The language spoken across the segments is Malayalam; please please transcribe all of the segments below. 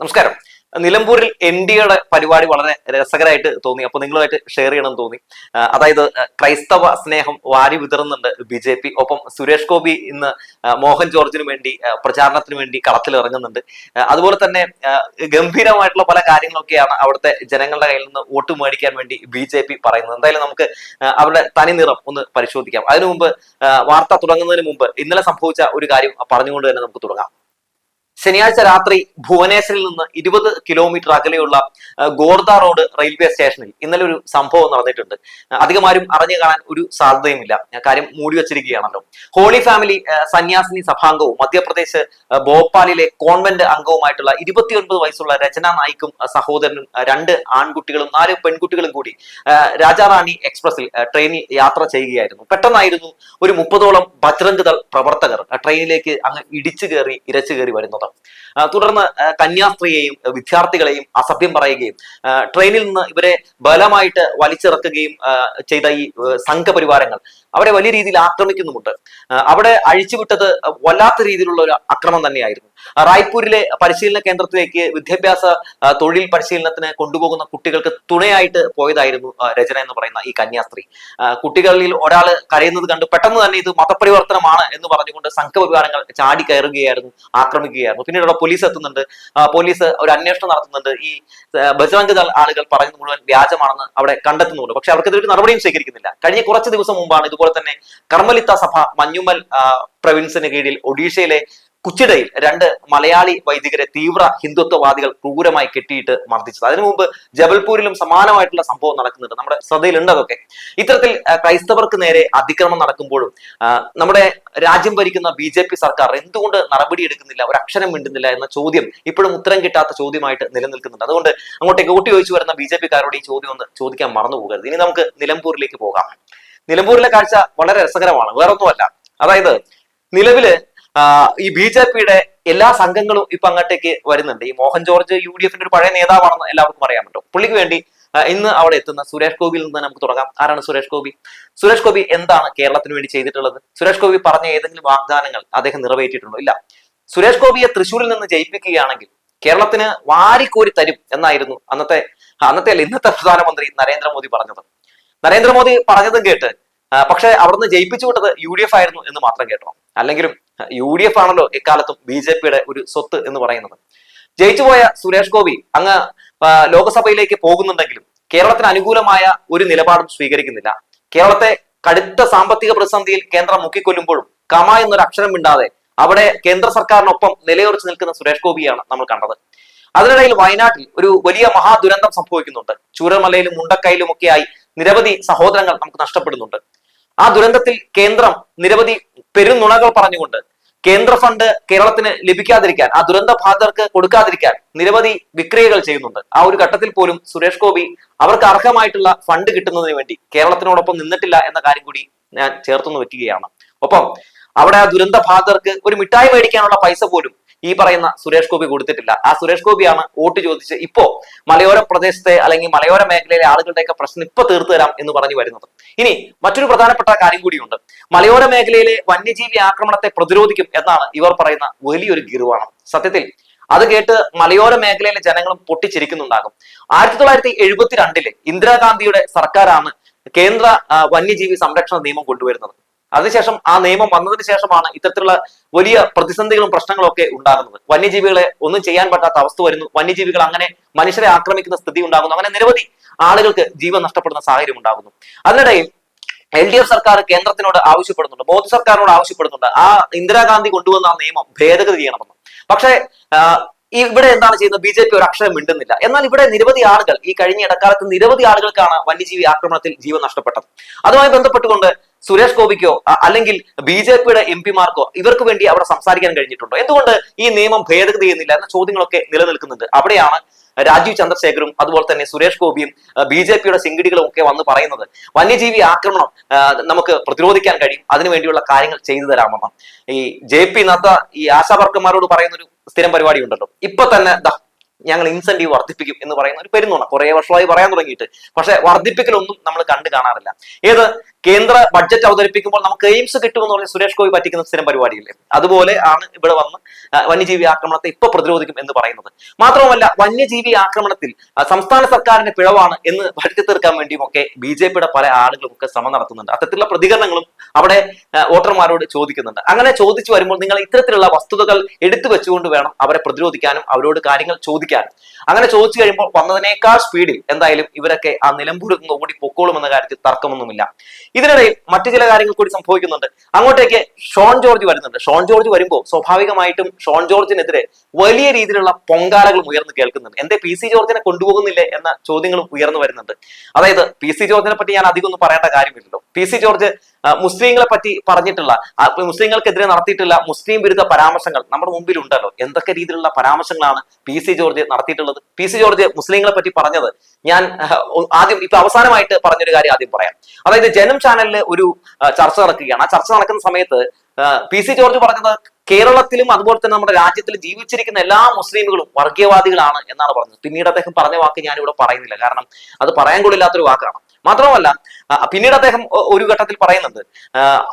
നമസ്കാരം. നിലമ്പൂരിൽ എൻ ഡിയുടെ പരിപാടി വളരെ രസകരമായിട്ട് തോന്നി. അപ്പൊ നിങ്ങളുമായിട്ട് ഷെയർ ചെയ്യണമെന്ന് തോന്നി. അതായത് ക്രൈസ്തവ സ്നേഹം വാരി വിതറുന്നുണ്ട് ബി ജെ പി. ഒപ്പം സുരേഷ് ഗോപി ഇന്ന് മോഹൻ ജോർജിന് വേണ്ടി പ്രചാരണത്തിന് വേണ്ടി കളത്തിൽ ഇറങ്ങുന്നുണ്ട് അതുപോലെ തന്നെ ഗംഭീരമായിട്ടുള്ള പല കാര്യങ്ങളൊക്കെയാണ് അവിടുത്തെ ജനങ്ങളുടെ കയ്യിൽ നിന്ന് വോട്ട് മേടിക്കാൻ വേണ്ടി ബി ജെ പി പറയുന്നത്. എന്തായാലും നമുക്ക് അവരുടെ തനി നിറം ഒന്ന് പരിശോധിക്കാം. അതിനു മുമ്പ് വാർത്ത തുടങ്ങുന്നതിന് മുമ്പ് ഇന്നലെ സംഭവിച്ച ഒരു കാര്യം പറഞ്ഞുകൊണ്ട് തന്നെ നമുക്ക് തുടങ്ങാം. ശനിയാഴ്ച രാത്രി ഭുവനേശ്വരിൽ നിന്ന് ഇരുപത് കിലോമീറ്റർ അകലെയുള്ള ഗോർദ റോഡ് റെയിൽവേ സ്റ്റേഷനിൽ ഇന്നലെ ഒരു സംഭവം നടന്നിട്ടുണ്ട്. അധികമാരും അറിഞ്ഞു കാണാൻ ഒരു സാധ്യതയുമില്ല. കാര്യം മൂടി വച്ചിരിക്കുകയാണല്ലോ. ഹോളി ഫാമിലി സന്യാസിനി സഭാംഗവും മധ്യപ്രദേശ് ഭോപ്പാലിലെ കോൺവെന്റ് അംഗവുമായിട്ടുള്ള ഇരുപത്തിയൊൻപത് വയസ്സുള്ള രചന നായിക്കും സഹോദരനും രണ്ട് ആൺകുട്ടികളും നാല് പെൺകുട്ടികളും കൂടി രാജാറാണി എക്സ്പ്രസിൽ ട്രെയിനിൽ യാത്ര ചെയ്യുകയായിരുന്നു. പെട്ടെന്നായിരുന്നു ഒരു മുപ്പതോളം ബജ്രംഗ് ദൾ പ്രവർത്തകർ ട്രെയിനിലേക്ക് അങ്ങ് ഇടിച്ചു കയറി ഇരച്ചു കയറി വരുന്നത്. ആ, തുടർന്ന് കന്യാസ്ത്രീയെയും വിദ്യാർത്ഥികളെയും അസഭ്യം പറയുകയും ട്രെയിനിൽ നിന്ന് ഇവരെ ബലമായിട്ട് വലിച്ചിറക്കുകയും ചെയ്ത ഈ സംഘപരിവാരങ്ങൾ. അവരെ വലിയ രീതിയിൽ ആക്രമിക്കുന്നുമുണ്ട്. അവിടെ അഴിച്ചുവിട്ടത് വല്ലാത്ത രീതിയിലുള്ള ഒരു അക്രമം തന്നെയായിരുന്നു. റായ്പൂരിലെ പരിശീലന കേന്ദ്രത്തിലേക്ക് വിദ്യാഭ്യാസ തൊഴിൽ പരിശീലനത്തിന് കൊണ്ടുപോകുന്ന കുട്ടികൾക്ക് തുണയായിട്ട് പോയതായിരുന്നു രചന എന്ന് പറയുന്ന ഈ കന്യാസ്ത്രീ. കുട്ടികളിൽ ഒരാൾ കരയുന്നത് കണ്ട് പെട്ടെന്ന് തന്നെ ഇത് മതപരിവർത്തനമാണ് എന്ന് പറഞ്ഞുകൊണ്ട് സംഘപരിവാരങ്ങൾ ചാടി കയറുകയായിരുന്നു ആക്രമിക്കുകയായിരുന്നു. പിന്നീട് അവിടെ പോലീസ് എത്തുന്നുണ്ട്. പോലീസ് ഒരു അന്വേഷണം നടത്തുന്നുണ്ട്. ഈ ബജറംഗ് ആളുകൾ പറയുന്നത് മുഴുവൻ വ്യാജമാണെന്ന് അവിടെ കണ്ടെത്തുന്നുണ്ട്. പക്ഷെ അവർക്കെതിരെ നടപടിയും സ്വീകരിക്കുന്നില്ല. കഴിഞ്ഞ കുറച്ച് ദിവസം മുമ്പാണ് ഇതുപോലെ തന്നെ കർമ്മലിത്ത സഭ മഞ്ഞുമൽ പ്രവിൻസിന് കീഴിൽ ഒഡീഷയിലെ കുച്ചിടയിൽ രണ്ട് മലയാളി വൈദികരെ തീവ്ര ഹിന്ദുത്വവാദികൾ ക്രൂരമായി കെട്ടിയിട്ട് മർദ്ദിച്ചത്. അതിനു മുമ്പ് ജബൽപൂരിലും സമാനമായിട്ടുള്ള സംഭവം നടക്കുന്നുണ്ട്. നമ്മുടെ ശ്രദ്ധയിലുണ്ട് അതൊക്കെ. ഇത്തരത്തിൽ ക്രൈസ്തവർക്ക് നേരെ അതിക്രമം നടക്കുമ്പോഴും നമ്മുടെ രാജ്യം ഭരിക്കുന്ന ബി ജെ പി സർക്കാർ എന്തുകൊണ്ട് നടപടി എടുക്കുന്നില്ല ഒരു അക്ഷരം മിണ്ടുന്നില്ല എന്ന ചോദ്യം ഇപ്പോഴും ഉത്തരം കിട്ടാത്ത ചോദ്യമായിട്ട് നിലനിൽക്കുന്നുണ്ട്. അതുകൊണ്ട് അങ്ങോട്ടേക്ക് ഓട്ടി ചോദിച്ചു വരുന്ന ബി ജെ പിക്കാരോട് ഈ ചോദ്യം ഒന്ന് ചോദിക്കാൻ മറന്നു പോകരുത്. ഇനി നമുക്ക് നിലമ്പൂരിലേക്ക് പോകാം. നിലമ്പൂരിലെ കാഴ്ച വളരെ രസകരമാണ്. വേറെ ഒന്നുമല്ല അതായത് നിലവിൽ ഈ ബി ജെ പിയുടെ എല്ലാ സംഘങ്ങളും ഇപ്പൊ അങ്ങോട്ടേക്ക് വരുന്നുണ്ട്. ഈ മോഹൻ ജോർജ് യു ഡി എഫിന്റെ ഒരു പഴയ നേതാവാണെന്ന് എല്ലാവർക്കും അറിയാൻ പറ്റും പുള്ളിക്ക് വേണ്ടി ഇന്ന് അവിടെ എത്തുന്ന സുരേഷ് ഗോപിയിൽ നിന്ന് നമുക്ക് തുടങ്ങാം. ആരാണ് സുരേഷ് ഗോപി? സുരേഷ് ഗോപി എന്താണ് കേരളത്തിന് വേണ്ടി ചെയ്തിട്ടുള്ളത്? സുരേഷ് ഗോപി പറഞ്ഞ ഏതെങ്കിലും വാഗ്ദാനങ്ങൾ അദ്ദേഹം നിറവേറ്റിയിട്ടുണ്ടോ? ഇല്ല. സുരേഷ് ഗോപിയെ തൃശ്ശൂരിൽ നിന്ന് ജയിപ്പിക്കുകയാണെങ്കിൽ കേരളത്തിന് വാരിക്കോരി തരും എന്നായിരുന്നു അന്നത്തെ അന്നത്തെ അല്ല ഇന്നത്തെ പ്രധാനമന്ത്രി നരേന്ദ്രമോദി പറഞ്ഞത്. നരേന്ദ്രമോദി പറഞ്ഞതും കേട്ട് പക്ഷെ അവിടുന്ന് ജയിപ്പിച്ചു വിട്ടത് യു ഡി എഫ് ആയിരുന്നു എന്ന് മാത്രം കേട്ടോ. അല്ലെങ്കിലും യു ഡി എഫ് ആണല്ലോ എക്കാലത്തും ബി ജെ പിയുടെ ഒരു സ്വത്ത് എന്ന് പറയുന്നത്. ജയിച്ചുപോയ സുരേഷ് ഗോപി അങ്ങ് ലോകസഭയിലേക്ക് പോകുന്നുണ്ടെങ്കിലും കേരളത്തിന് അനുകൂലമായ ഒരു നിലപാടും സ്വീകരിക്കുന്നില്ല. കേരളത്തെ കടുത്ത സാമ്പത്തിക പ്രതിസന്ധിയിൽ കേന്ദ്രം മുക്കിക്കൊല്ലുമ്പോഴും കമ എന്നൊരു അക്ഷരം മിണ്ടാതെ അവിടെ കേന്ദ്ര സർക്കാരിനൊപ്പം നിലയുറച്ച് നിൽക്കുന്ന സുരേഷ് ഗോപിയാണ് നമ്മൾ കണ്ടത്. അതിനിടയിൽ വയനാട്ടിൽ ഒരു വലിയ മഹാദുരന്തം സംഭവിക്കുന്നുണ്ട്. ചൂരമലയിലും മുണ്ടക്കയിലും ഒക്കെയായി നിരവധി സഹോദരങ്ങൾ നമുക്ക് നഷ്ടപ്പെടുന്നുണ്ട്. ആ ദുരന്തത്തിൽ കേന്ദ്രം നിരവധി പെരുന്നുണകൾ പറഞ്ഞുകൊണ്ട് കേന്ദ്ര ഫണ്ട് കേരളത്തിന് ലഭിക്കാതിരിക്കാൻ ആ ദുരന്ത ബാധിതർക്ക് കൊടുക്കാതിരിക്കാൻ നിരവധി വിക്രിയകൾ ചെയ്യുന്നുണ്ട്. ആ ഒരു ഘട്ടത്തിൽ പോലും സുരേഷ് ഗോപി അവർക്ക് അർഹമായിട്ടുള്ള ഫണ്ട് കിട്ടുന്നതിന് വേണ്ടി കേരളത്തിനോടൊപ്പം നിന്നിട്ടില്ല എന്ന കാര്യം കൂടി ഞാൻ ചേർത്തുനിന്ന് വെക്കുകയാണ്. ഒപ്പം അവിടെ ആ ദുരന്ത ബാധിതർക്ക് ഒരു മിഠായി മേടിക്കാനുള്ള പൈസ പോലും ഈ പറയുന്ന സുരേഷ് ഗോപി കൊടുത്തിട്ടില്ല. ആ സുരേഷ് ഗോപിയാണ് വോട്ട് ചോദിച്ച് ഇപ്പോ മലയോര പ്രദേശത്തെ അല്ലെങ്കിൽ മലയോര മേഖലയിലെ ആളുകളുടെയൊക്കെ പ്രശ്നം ഇപ്പൊ തീർത്തു തരാം എന്ന് പറഞ്ഞു വരുന്നത്. ഇനി മറ്റൊരു പ്രധാനപ്പെട്ട കാര്യം കൂടിയുണ്ട്. മലയോര മേഖലയിലെ വന്യജീവി ആക്രമണത്തെ പ്രതിരോധിക്കും എന്നാണ് ഇവർ പറയുന്ന വലിയൊരു ഗിരുവാണ്. സത്യത്തിൽ അത് കേട്ട് മലയോര മേഖലയിലെ ജനങ്ങളും പൊട്ടിച്ചിരിക്കുന്നുണ്ടാകും. ആയിരത്തി തൊള്ളായിരത്തി എഴുപത്തിരണ്ടിൽ ഇന്ദിരാഗാന്ധിയുടെ സർക്കാരാണ് കേന്ദ്ര വന്യജീവി സംരക്ഷണ നിയമം കൊണ്ടുവരുന്നത്. അതിനുശേഷം ആ നിയമം വന്നതിന് ശേഷമാണ് ഇത്തരത്തിലുള്ള വലിയ പ്രതിസന്ധികളും പ്രശ്നങ്ങളും ഒക്കെ ഉണ്ടാകുന്നത്. വന്യജീവികളെ ഒന്നും ചെയ്യാൻ പറ്റാത്ത അവസ്ഥ വരുന്നു. വന്യജീവികൾ അങ്ങനെ മനുഷ്യരെ ആക്രമിക്കുന്ന സ്ഥിതി ഉണ്ടാകുന്നു. അങ്ങനെ നിരവധി ആളുകൾക്ക് ജീവൻ നഷ്ടപ്പെടുന്ന സാഹചര്യം ഉണ്ടാകുന്നു. അതിനിടയിൽ എൽ ഡി എഫ് സർക്കാർ കേന്ദ്രത്തിനോട് ആവശ്യപ്പെടുന്നുണ്ട്. മോദി സർക്കാരിനോട് ആവശ്യപ്പെടുന്നുണ്ട്. ആ ഇന്ദിരാഗാന്ധി കൊണ്ടുവന്ന ആ നിയമം ഭേദഗതി ചെയ്യണമെന്ന്. പക്ഷേ ഇവിടെ എന്താണ് ചെയ്യുന്നത്? ബി ജെ പി ഒരു അക്ഷരം മിണ്ടുന്നില്ല. എന്നാൽ ഇവിടെ നിരവധി ആളുകൾ ഈ കഴിഞ്ഞ ഇടക്കാലത്ത് നിരവധി ആളുകൾക്കാണ് വന്യജീവി ആക്രമണത്തിൽ ജീവൻ നഷ്ടപ്പെട്ടത്. അതുമായി ബന്ധപ്പെട്ടുകൊണ്ട് സുരേഷ് ഗോപിക്കോ അല്ലെങ്കിൽ ബി ജെ പിയുടെ എം പിമാർക്കോ ഇവർക്ക് വേണ്ടി അവിടെ സംസാരിക്കാൻ കഴിഞ്ഞിട്ടുണ്ടോ? എന്തുകൊണ്ട് ഈ നിയമം ഭേദഗതി ചെയ്യുന്നില്ല എന്ന ചോദ്യങ്ങളൊക്കെ നിലനിൽക്കുന്നുണ്ട്. അവിടെയാണ് രാജീവ് ചന്ദ്രശേഖറും അതുപോലെ തന്നെ സുരേഷ് ഗോപിയും ബി ജെ പിയുടെ സിംഗിടികളും ഒക്കെ വന്ന് പറയുന്നത്. വന്യജീവി ആക്രമണം നമുക്ക് പ്രതിരോധിക്കാൻ കഴിയും. അതിനുവേണ്ടിയുള്ള കാര്യങ്ങൾ ചെയ്തു തരാമെന്ന്. ഈ ജെ പി നദ്ദ ഈ ആശാ വർക്കർമാരോട് പറയുന്ന ഒരു സ്ഥിരം പരിപാടി ഉണ്ടല്ലോ. ഇപ്പൊ തന്നെ ഞങ്ങൾ ഇൻസെന്റീവ് വർദ്ധിപ്പിക്കും എന്ന് പറയുന്ന ഒരു പെരുന്നുണ കുറെ വർഷമായി പറയാൻ തുടങ്ങിയിട്ട്. പക്ഷെ വർദ്ധിപ്പിക്കലൊന്നും നമ്മൾ കണ്ടു കാണാറില്ല. ഏത് കേന്ദ്ര ബഡ്ജറ്റ് അവതരിപ്പിക്കുമ്പോൾ നമുക്ക് എയിംസ് കിട്ടുമെന്ന് പറഞ്ഞ സുരേഷ് ഗോപി പറ്റിക്കുന്ന സ്ഥിരം പരിപാടിയില്ലേ? അതുപോലെ ആണ് ഇവിടെ വന്ന് വന്യജീവി ആക്രമണത്തെ ഇപ്പൊ പ്രതിരോധിക്കും എന്ന് പറയുന്നത്. മാത്രവുമല്ല വന്യജീവി ആക്രമണത്തിൽ സംസ്ഥാന സർക്കാരിന്റെ പിഴവാണ് എന്ന് വരുത്തി തീർക്കാൻ വേണ്ടിയും ഒക്കെ ബി ജെ പിയുടെ പല ആളുകളും ഒക്കെ ശ്രമം നടത്തുന്നുണ്ട്. അത്തരത്തിലുള്ള പ്രതികരണങ്ങളും അവിടെ വോട്ടർമാരോട് ചോദിക്കുന്നുണ്ട്. അങ്ങനെ ചോദിച്ചു വരുമ്പോൾ നിങ്ങൾ ഇത്തരത്തിലുള്ള വസ്തുതകൾ എടുത്തു വെച്ചുകൊണ്ട് വേണം അവരെ പ്രതിരോധിക്കാനും അവരോട് കാര്യങ്ങൾ ചോദിക്കാനും. അങ്ങനെ ചോദിച്ചു കഴിയുമ്പോൾ വന്നതിനേക്കാൾ സ്പീഡിൽ എന്തായാലും ഇവരൊക്കെ ആ നിലമ്പൂരിൽ നിന്ന് ഓടി പൊക്കോളും എന്ന കാര്യത്തിൽ തർക്കമൊന്നുമില്ല. ഇതിനിടയിൽ മറ്റു ചില കാര്യങ്ങൾ കൂടി സംഭവിക്കുന്നുണ്ട്. അങ്ങോട്ടേക്ക് ഷോൺ ജോർജ് വരുന്നുണ്ട്. ഷോൺ ജോർജ് വരുമ്പോൾ സ്വാഭാവികമായിട്ടും ഷോൺ ജോർജിനെതിരെ വലിയ രീതിയിലുള്ള പൊങ്കാലകളും ഉയർന്നു കേൾക്കുന്നുണ്ട്. എന്തേ പി സി ജോർജിനെ കൊണ്ടുപോകുന്നില്ലേ എന്ന ചോദ്യങ്ങളും ഉയർന്നു വരുന്നുണ്ട്. അതായത് പി സി ജോർജിനെ പറ്റി ഞാൻ അധികം ഒന്നും പറയേണ്ട കാര്യമില്ലല്ലോ. പി സി ജോർജ് മുസ്ലിങ്ങളെ പറ്റി പറഞ്ഞിട്ടുള്ള മുസ്ലിങ്ങൾക്കെതിരെ നടത്തിയിട്ടുള്ള മുസ്ലിം വിരുദ്ധ പരാമർശങ്ങൾ നമ്മുടെ മുമ്പിൽ ഉണ്ടല്ലോ എന്തൊക്കെ രീതിയിലുള്ള പരാമർശങ്ങളാണ് പി സി ജോർജ് നടത്തിയിട്ടുള്ളത്? പി സി ജോർജ് മുസ്ലിങ്ങളെ പറ്റി പറഞ്ഞത് ഞാൻ ആദ്യം ഇപ്പൊ അവസാനമായിട്ട് പറഞ്ഞൊരു കാര്യം ആദ്യം പറയാം. അതായത് ജനം ചാനലിൽ ഒരു ചർച്ച നടക്കുകയാണ്. ആ ചർച്ച നടക്കുന്ന സമയത്ത് പി സി ജോർജ് പറഞ്ഞത് കേരളത്തിലും അതുപോലെ തന്നെ നമ്മുടെ രാജ്യത്തിൽ ജീവിച്ചിരിക്കുന്ന എല്ലാ മുസ്ലിമുകളും വർഗീയവാദികളാണ് എന്നാണ് പറഞ്ഞത്. പിന്നീട് അദ്ദേഹം പറഞ്ഞ വാക്ക് ഞാൻ ഇവിടെ പറയുന്നില്ല. കാരണം അത് പറയാൻ കൊള്ളില്ലാത്തൊരു വാക്കാണ്. മാത്രമല്ല പിന്നീട് അദ്ദേഹം ഒരു ഘട്ടത്തിൽ പറയുന്നുണ്ട്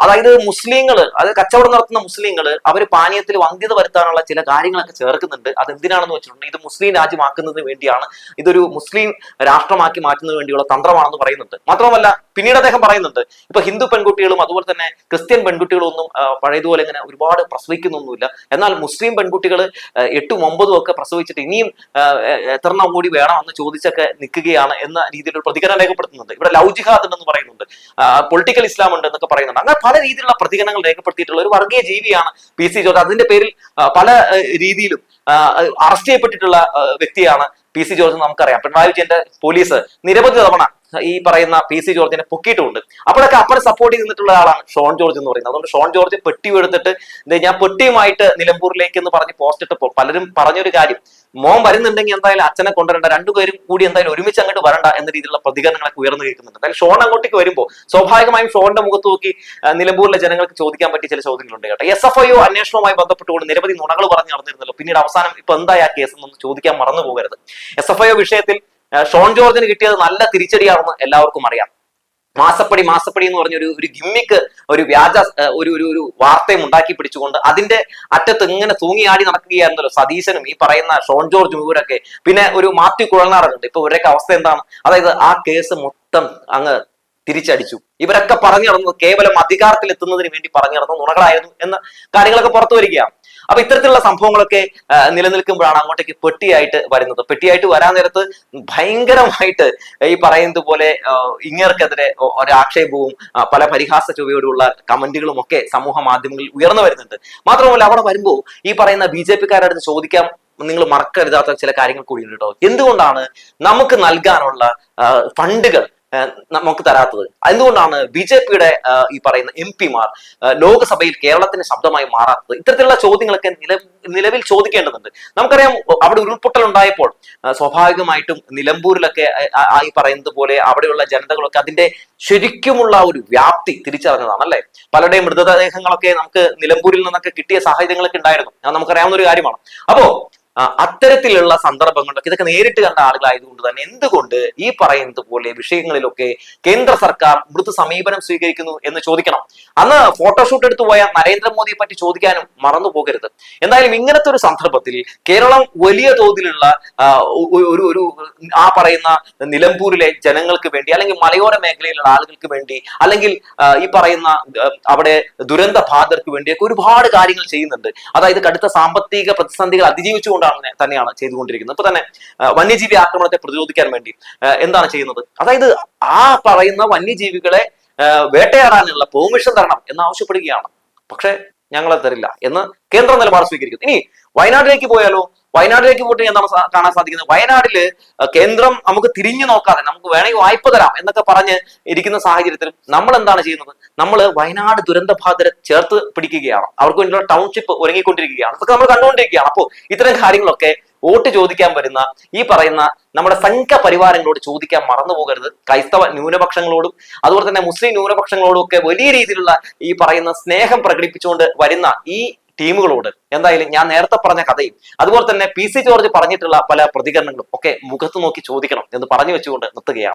അതായത് മുസ്ലിങ്ങൾ അത് കച്ചവടം നടത്തുന്ന മുസ്ലിങ്ങൾ അവർ പാനീയത്തിൽ വന്ധ്യത വരുത്താനുള്ള ചില കാര്യങ്ങളൊക്കെ ചേർക്കുന്നുണ്ട്. അത് എന്തിനാണെന്ന് വെച്ചിട്ടുണ്ടെങ്കിൽ ഇത് മുസ്ലിം രാജ്യമാക്കുന്നതിന് വേണ്ടിയാണ് ഇതൊരു മുസ്ലിം രാഷ്ട്രമാക്കി മാറ്റുന്നതിന് വേണ്ടിയുള്ള തന്ത്രമാണെന്ന് പറയുന്നുണ്ട്. മാത്രമല്ല പിന്നീട് അദ്ദേഹം പറയുന്നുണ്ട് ഇപ്പൊ ഹിന്ദു പെൺകുട്ടികളും അതുപോലെ തന്നെ ക്രിസ്ത്യൻ പെൺകുട്ടികളും ഒന്നും പഴയതുപോലെ ഇങ്ങനെ ഒരുപാട് പ്രസവിക്കുന്നൊന്നുമില്ല. എന്നാൽ മുസ്ലിം പെൺകുട്ടികൾ എട്ടും ഒമ്പതും ഒക്കെ പ്രസവിച്ചിട്ട് ഇനിയും എത്രണ്ണം കൂടി വേണം എന്ന് ചോദിച്ചൊക്കെ നിൽക്കുകയാണ് എന്ന രീതിയിലൊരു പ്രതികരണം രേഖപ്പെടുത്തുന്നുണ്ട്. ഇവിടെ ലൗജിഹാദ് പറയുന്നുണ്ട്. പൊളിറ്റിക്കൽ ഇസ്ലാം ഉണ്ട് എന്നൊക്കെ പറയുന്നുണ്ട്. അങ്ങനെ പല രീതിയിലുള്ള പ്രതികരണങ്ങൾ രേഖപ്പെടുത്തിയിട്ടുള്ള ഒരു വർഗീയ ജീവിയാണ് പി സി ജോർജ്. അതിന്റെ പേരിൽ പല രീതിയിലും അറസ്റ്റ് ചെയ്യപ്പെട്ടിട്ടുള്ള വ്യക്തിയാണ് പി സി ജോർജ് എന്ന് നമുക്കറിയാം. പിണറായി വിജയന്റെ പോലീസ് നിരവധി തവണ ഈ പറയുന്ന പി സി ജോർജിനെ പൊക്കിയിട്ടുമുണ്ട് അപ്പോഴൊക്കെ അപ്പുറം സപ്പോർട്ട് ചെയ്തിട്ടുള്ള ആളാണ് ഷോൺ ജോർജ് എന്ന് പറയുന്നത്. അതുകൊണ്ട് ഷോൺ ജോർജ് പെട്ടി എടുത്തിട്ട് ഞാൻ പെട്ടിയുമായിട്ട് നിലമ്പൂരിലേക്ക് എന്ന് പറഞ്ഞ് പോസ്റ്റ് ഇട്ടപ്പോൾ പലരും പറഞ്ഞൊരു കാര്യം. മോൻ വരുന്നുണ്ടെങ്കിൽ എന്തായാലും അച്ഛനെ കൊണ്ടുവരണ്ട രണ്ടുപേരും കൂടി എന്തായാലും ഒരുമിച്ച് അങ്ങോട്ട് വരണ്ട എന്ന രീതിയിലുള്ള പ്രതികരണങ്ങളൊക്കെ ഉയർന്നു കേൾക്കുന്നുണ്ട്. എന്തായാലും ഷോൺ അങ്ങോട്ടേക്ക് വരുമ്പോൾ സ്വാഭാവികമായും ഷോണിന്റെ മുഖത്ത് നോക്കി നിലമ്പൂരിലെ ജനങ്ങൾക്ക് ചോദിക്കാൻ പറ്റിയ ചില ചോദ്യങ്ങളുണ്ട് കേട്ടോ. എസ് എഫ് ഐ അന്വേഷണവുമായി ബന്ധപ്പെട്ടുകൊണ്ട് നിരവധി നുണകൾ പറഞ്ഞു നടന്നിരുന്നല്ലോ. പിന്നീട് അവസാനം ഇപ്പൊ എന്തായി ആ കേസ് എന്നൊന്ന് ചോദിക്കാൻ മറന്നു പോകരുത്. എസ് എഫ് ഐ വിഷയത്തിൽ ഷോൺ ജോർജിന് കിട്ടിയത് നല്ല തിരിച്ചടിയാണെന്ന് എല്ലാവർക്കും അറിയാം. മാസപ്പടി മാസപ്പടി എന്ന് പറഞ്ഞ ഒരു ഒരു ഗിമ്മിക്ക് ഒരു വ്യാജ ഒരു ഒരു ഒരു വാർത്തയും ഉണ്ടാക്കി പിടിച്ചുകൊണ്ട് അതിന്റെ അറ്റത്ത് ഇങ്ങനെ തൂങ്ങിയാടി നടക്കുകയായിരുന്നല്ലോ സതീശനും ഈ പറയുന്ന ഷോൺ ജോർജ് ഇവരൊക്കെ പിന്നെ ഒരു മാത്യു കുഴൽനാറുണ്ട്. ഇപ്പൊ ഇവരൊക്കെ അവസ്ഥ എന്താണ്? അതായത് ആ കേസ് മൊത്തം അങ്ങ് തിരിച്ചടിച്ചു. ഇവരൊക്കെ പറഞ്ഞു നടന്നത് കേവലം അധികാരത്തിൽ എത്തുന്നതിന് വേണ്ടി പറഞ്ഞു നുണകളായിരുന്നു എന്ന കാര്യങ്ങളൊക്കെ പുറത്തു വരികയാണ്. അപ്പൊ ഇത്തരത്തിലുള്ള സംഭവങ്ങളൊക്കെ നിലനിൽക്കുമ്പോഴാണ് അങ്ങോട്ടേക്ക് പെട്ടിയായിട്ട് വരുന്നത്. പെട്ടിയായിട്ട് വരാൻ നേരത്ത് ഭയങ്കരമായിട്ട് ഈ പറയുന്നത് പോലെ ഇങ്ങേർക്കെതിരെ ഒരാക്ഷേപവും പല പരിഹാസ ചുവയോടുള്ള കമന്റുകളും ഒക്കെ സമൂഹ മാധ്യമങ്ങളിൽ ഉയർന്നു വരുന്നുണ്ട്. മാത്രമല്ല അവിടെ വരുമ്പോൾ ഈ പറയുന്ന ബി ജെ പിക്കാരടുത്ത് നിങ്ങൾ മറക്കരുതാത്ത ചില കാര്യങ്ങൾ കൂടി ഉണ്ട് കേട്ടോ. എന്തുകൊണ്ടാണ് നമുക്ക് നൽകാനുള്ള ഫണ്ടുകൾ നമുക്ക് തരാത്തത്. എന്തുകൊണ്ടാണ് ബി ജെ പിയുടെ ഈ പറയുന്ന എം പിമാർ ലോകസഭയിൽ കേരളത്തിന്റെ ശബ്ദമായി മാറാത്തത്? ഇത്തരത്തിലുള്ള ചോദ്യങ്ങളൊക്കെ നിലവിൽ ചോദിക്കേണ്ടതുണ്ട്. നമുക്കറിയാം അവിടെ ഉരുൾപൊട്ടൽ ഉണ്ടായപ്പോൾ സ്വാഭാവികമായിട്ടും നിലമ്പൂരിലൊക്കെ ആയി പറയുന്നത് പോലെ അവിടെയുള്ള ജനതകളൊക്കെ അതിന്റെ ശരിക്കുമുള്ള ഒരു വ്യാപ്തി തിരിച്ചറിഞ്ഞതാണ് അല്ലെ? പലരുടെയും മൃതദേഹങ്ങളൊക്കെ നമുക്ക് നിലമ്പൂരിൽ നിന്നൊക്കെ കിട്ടിയ സാഹചര്യങ്ങളൊക്കെ ഉണ്ടായിരുന്നു. നമുക്കറിയാവുന്ന ഒരു കാര്യമാണ്. അപ്പോ അത്തരത്തിലുള്ള സന്ദർഭങ്ങളിലൊക്കെ ഇതൊക്കെ നേരിട്ട് കണ്ട ആളുകളായതുകൊണ്ട് തന്നെ എന്തുകൊണ്ട് ഈ പറയുന്നത് പോലെ വിഷയങ്ങളിലൊക്കെ കേന്ദ്ര സർക്കാർ മൃദു സമീപനം സ്വീകരിക്കുന്നു എന്ന് ചോദിക്കണം. അന്ന് ഫോട്ടോഷൂട്ട് എടുത്തു പോയ നരേന്ദ്രമോദിയെ പറ്റി ചോദിക്കാനും മറന്നു പോകരുത്. എന്തായാലും ഇങ്ങനത്തെ ഒരു സന്ദർഭത്തിൽ കേരളം വലിയ തോതിലുള്ള ഒരു ഒരു ആ പറയുന്ന നിലമ്പൂരിലെ ജനങ്ങൾക്ക് വേണ്ടി അല്ലെങ്കിൽ മലയോര മേഖലയിലുള്ള ആളുകൾക്ക് വേണ്ടി അല്ലെങ്കിൽ ഈ പറയുന്ന അവിടെ ദുരന്ത ബാധർക്ക് വേണ്ടിയൊക്കെ ഒരുപാട് കാര്യങ്ങൾ ചെയ്യുന്നുണ്ട്. അതായത് കടുത്ത സാമ്പത്തിക പ്രതിസന്ധികൾ അതിജീവിച്ചുകൊണ്ടാണ് തന്നെയാണ് ചെയ്തുകൊണ്ടിരിക്കുന്നത്. ഇപ്പൊ തന്നെ വന്യജീവി ആക്രമണത്തെ പ്രതിരോധിക്കാൻ വേണ്ടി എന്താണ് ചെയ്യുന്നത്? അതായത് ആ പറയുന്ന വന്യജീവികളെ വേട്ടയാടാനുള്ള പെർമിഷൻ തരണം എന്ന് ആവശ്യപ്പെടുകയാണ്. പക്ഷെ ഞങ്ങളെ തരില്ല എന്ന് കേന്ദ്ര നിലപാട് സ്വീകരിക്കുന്നു. ഇനി വയനാട്ടിലേക്ക് പോയാലോ? വയനാട്ടിലേക്ക് പോയിട്ട് എന്താണ് കാണാൻ സാധിക്കുന്നത്? വയനാട്ടിൽ കേന്ദ്രം നമുക്ക് തിരിഞ്ഞു നോക്കാതെ നമുക്ക് വേണമെങ്കിൽ വായ്പ തരാം എന്നൊക്കെ പറഞ്ഞ് ഇരിക്കുന്ന സാഹചര്യത്തിൽ നമ്മൾ എന്താണ് ചെയ്യുന്നത്? നമ്മൾ വയനാട് ദുരന്ത ബാധിതരെ ചേർത്ത് പിടിക്കുകയാണ്. അവർക്ക് വേണ്ടിയുള്ള ടൗൺഷിപ്പ് ഒരുങ്ങിക്കൊണ്ടിരിക്കുകയാണ്. അതൊക്കെ നമ്മൾ കണ്ടുകൊണ്ടിരിക്കുകയാണ്. അപ്പോൾ ഇത്തരം കാര്യങ്ങളൊക്കെ വോട്ട് ചോദിക്കാൻ വരുന്ന ഈ പറയുന്ന നമ്മുടെ സംഘ പരിവാരങ്ങളോട് ചോദിക്കാൻ മറന്നു പോകരുത്. ക്രൈസ്തവ ന്യൂനപക്ഷങ്ങളോടും അതുപോലെ തന്നെ മുസ്ലിം ന്യൂനപക്ഷങ്ങളോടും ഒക്കെ വലിയ രീതിയിലുള്ള ഈ പറയുന്ന സ്നേഹം പ്രകടിപ്പിച്ചുകൊണ്ട് വരുന്ന ഈ ടീമുകളോട് എന്തായാലും ഞാൻ നേരത്തെ പറഞ്ഞ കഥയും അതുപോലെ തന്നെ പി സി ജോർജ് പറഞ്ഞിട്ടുള്ള പല പ്രതികരണങ്ങളും ഒക്കെ മുഖത്ത് നോക്കി ചോദിക്കണം എന്ന് പറഞ്ഞു വെച്ചുകൊണ്ട് നിർത്തുകയാണ്.